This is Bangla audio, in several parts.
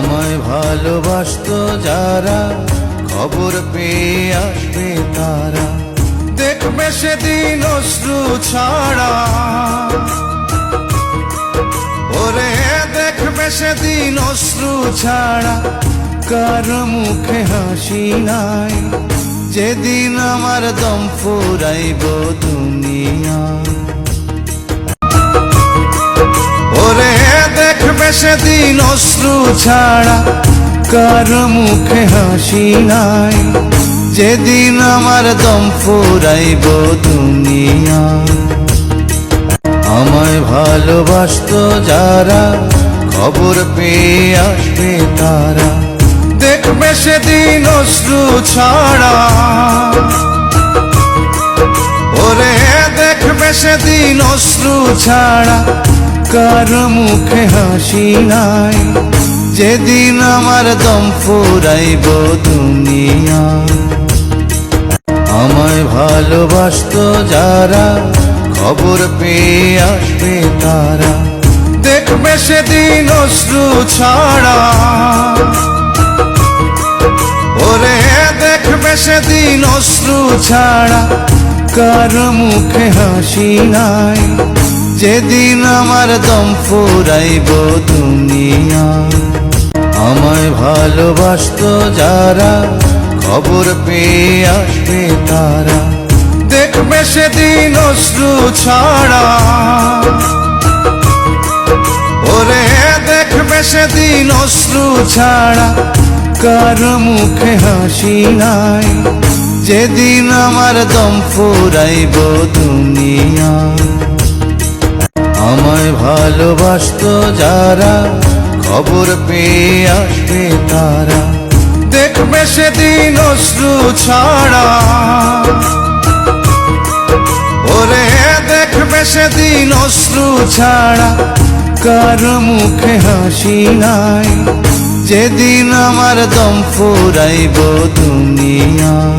আমায় ভালোবাসতো যারা, খবর পেয়ে আসবে তারা। দেখবে সেদিন অশ্রু ছাড়া। ওরে, দেখবে সেদিন অশ্রু ছাড়া। কার মুখে হাসি নাই? যেদিন আমার দম ফুরাইব দুনিয়া সেদিন অশ্রু ছাড়া, কার মুখে হাসি নাই। যেদিন আমার দম ফুরাইব দুনিয়া। আমায় ভালোবাসতো যারা, খবর পেয়ে আসবে তারা। দেখবে সেদিন অশ্রু ছাড়া। ওরে, দেখবে সেদিন অশ্রু ছাড়া। কার মুখে হাসি নাই। যেদিন আমার দম ফুরাইব দুনিয়া। আমায় ভালোবাসতো যারা, খবর পেয়ে আসবে তারা। দেখবে সেদিন অশ্রু ছাড়া। ওরে, দেখবে সেদিন অশ্রু ছাড়া। কার মুখে হাসি নাই। যেদিন আমার দম ফুরাইব দুনিয়া, আমায় ভালোবাসতো যারা, খবর পেয়ে আসবে তারা। দেখবে সেদিন অশ্রু ছাড়া। ওরে, দেখবে সেদিন অশ্রু ছাড়া। কার মুখে হাসি নাই? যেদিন আমার দম ফুরাইব দুনিয়া আমায় ভালোবাসতো যারা, খবর পেয়ে আসবে তারা। দেখবে সেদিন অশ্রু ছাড়া। ওরে, দেখবে সেদিন অশ্রু ছাড়া। কার মুখে হাসি নাই? যেদিন আমার দম ফুরাইব দুনিয়া।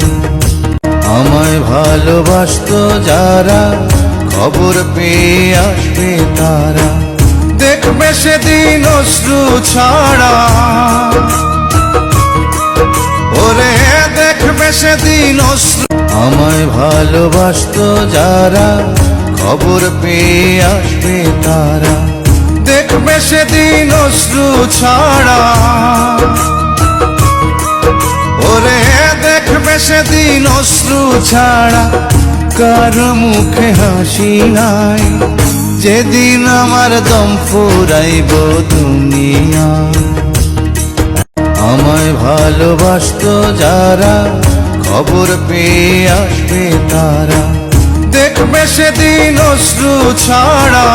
আমায় ভালোবাসতো যারা খবর পেয়ে আসবে তারা। দেখবে সেদিন অশ্রু ছাড়া। ওরে, দেখবে সেদিন অশ্রু। আমায় ভালোবাসতো যারা, খবর পেয়ে আসবে তারা। দেখবে সেদিন অশ্রু ছাড়া। ওরে, দেখবে সেদিন অশ্রু ছাড়া। কার মুখে হাসি নাই। যেদিন আমার দম ফুরাইব দুনিয়া। আমায় ভালোবাসতো যারা, খবর পেয়ে আসবে তারা। দেখবে সেদিন অশ্রু ছাড়া।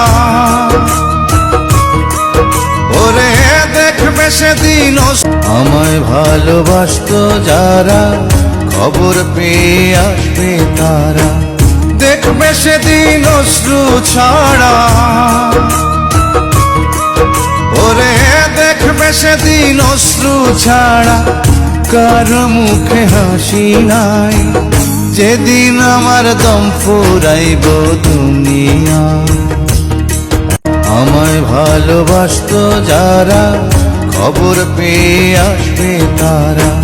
ওরে, দেখবে সেদিন আমায় ভালোবাসতো যারা, খবর পেয়ে আসবে তারা। দেখবে সেদিন অশ্রু ছাড়া। ওরে, দেখবে সেদিন অশ্রু ছাড়া। কার মুখে হাসি নাই? যেদিন আমার দম ফুরাইব দুনিয়া। আমায় ভালোবাসতো যারা, খবর পেয়ে আসবে তারা।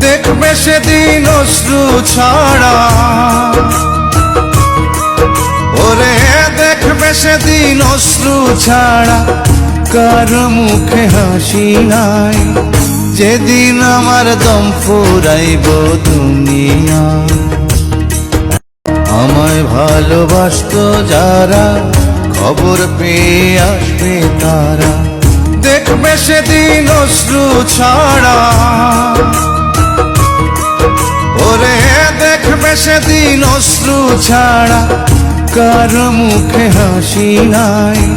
দেখবে সেদিন অশ্রু ছাড়া। দেখবে সেদিন অশ্রু ছাড়া কার মুখে হাসি নাই। যেদিন আমার দম ফুরাইব দুনিয়া। আমায় ভালোবাসতো যারা, খবর পেয়ে আসবে তারা। দেখবে সেদিন অশ্রু ছাড়া। ওরে, দেখবে সেদিন অশ্রু ছাড়া কার মুখে হাসি নাই?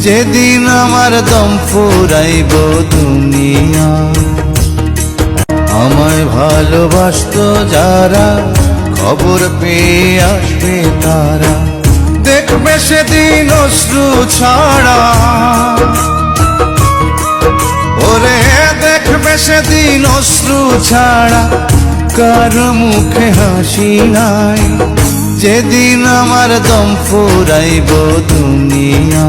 যেদিন আমার দম ফুরাইব দুনিয়া। আমায় ভালোবাসতো যারা, খবর পেয়ে আসবে তারা। দেখবে সেদিন অশ্রু ছাড়া। ওরে, দেখবে সেদিন অশ্রু ছাড়া। কার মুখে হাসি নাই? যেদিন আমার দম ফুরাইব দুনিয়া।